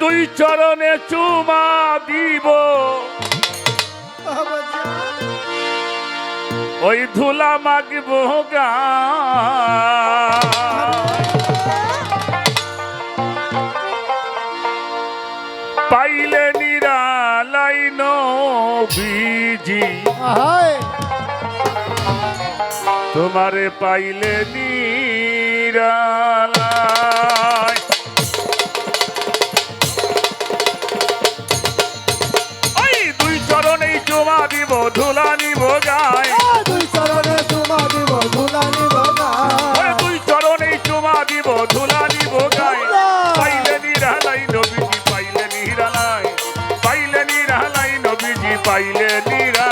দুই চরণে চুমা দিব। ওই ধুলা মাগিব গা। পাইলে নিরালাই নবীজি। তোমারে পাইলে নিরালা বিরা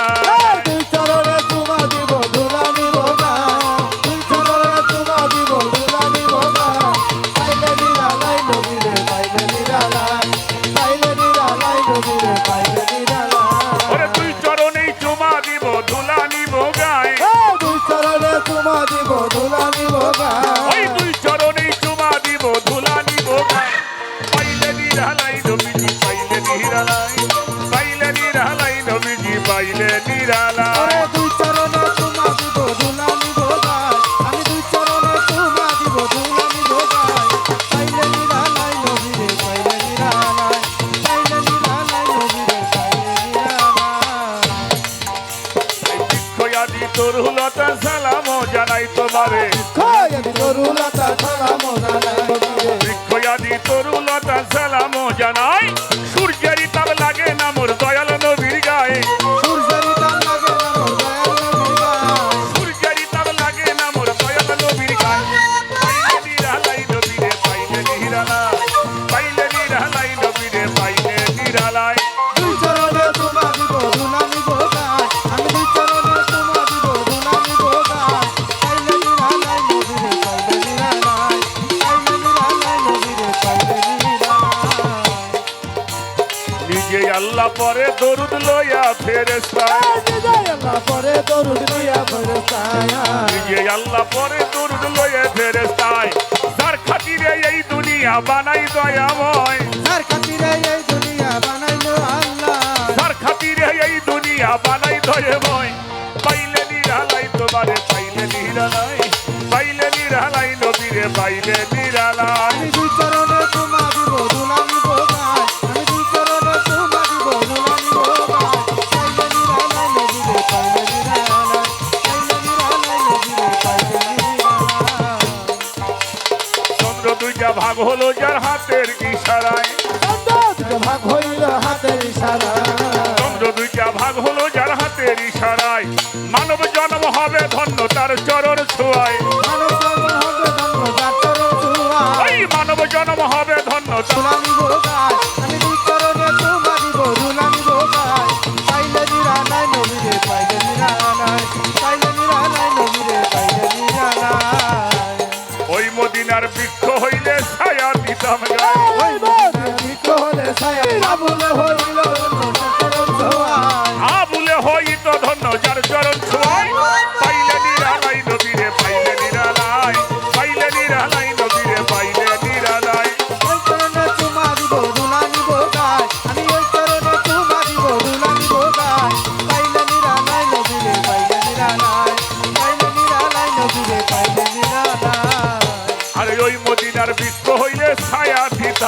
তরুলতা সালাম জানাই তোমারে। তরুলতা সালাম জানাই। তরুলতা সালাম জানাই। পরে দরুদ লইয়া ফেরেস্তায় আল্লাহ পরে দরুদ লইয়া ফেরেস্তায় তার খাতিরে এই দুনিয়া বানাই দয়া ময় তার খাতিরে এই দুনিয়া বানাই আল্লাহ। তার খাতিরে এই দুনিয়া বানাই দয়াময়। পাইলে নিরালাই তোমারে পাইলে নিরালাই। পাইলে নিরালাই নবীরে পাইলে নিরালাই। দুই চরণে তোমার ভাগ হলো যার হাতের ইশারায়। ভাগ হলো যার হাতের ইশারায়। মানব জন্ম হবে ধন্য তার চরণ ছোঁয়ায়। মানব জন্ম হবে ধন্য ওই মদিনার বৃক্ষ হইল দিয়া দিতাম গায়ে ওই নদী কোলে ছায়া বাবুল হল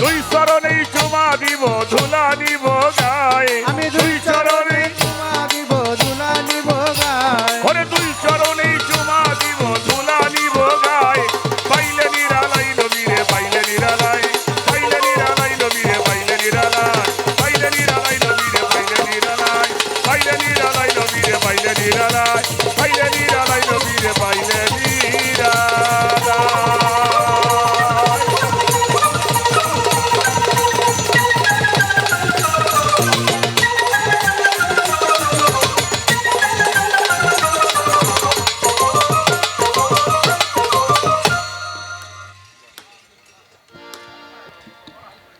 দুই চরণেই চুমা দিব ধুলা দিব গায়ে।